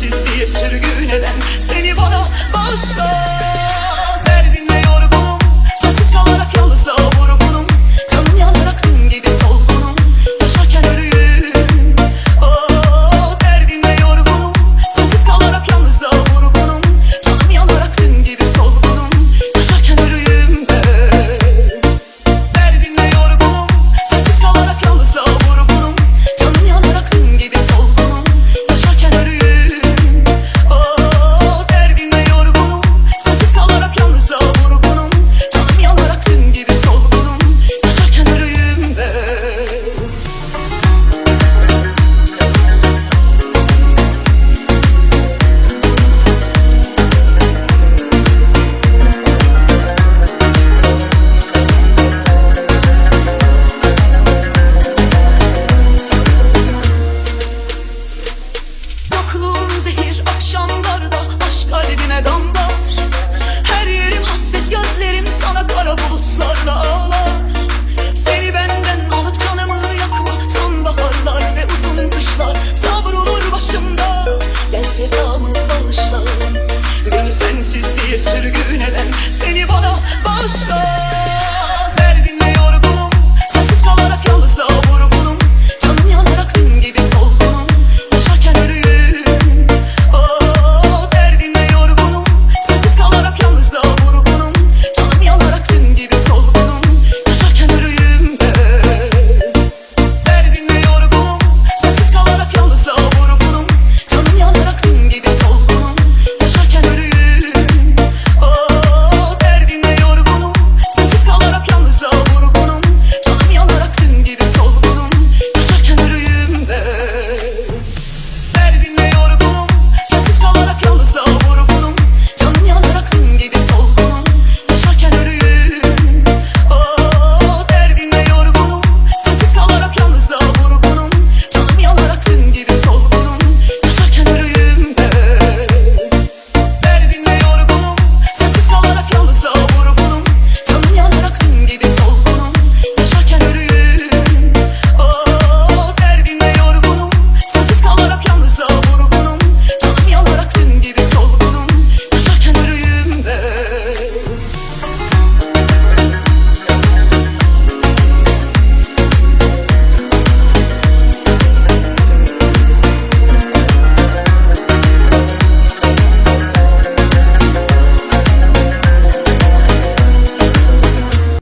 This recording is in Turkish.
sensizliğe sürgün eden Seni bana bağışla. bağışla Beni sensizliğe sürgün eden seni bana bağışla.